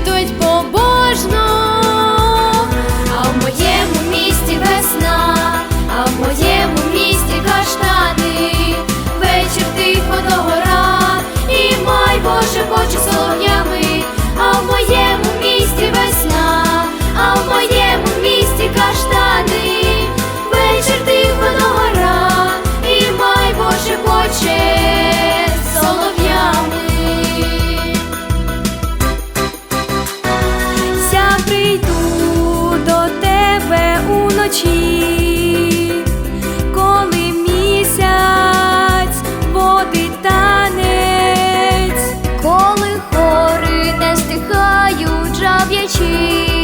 світують. вночі, коли місяць водить танець, коли хори не стихають жаб'ячі.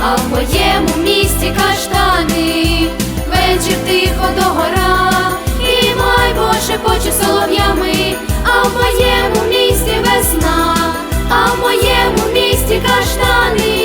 а в моєму місті каштани, вечір тихо до гора, і май Боже поче солов'ями, а в моєму місті весна, а в моєму місті каштани.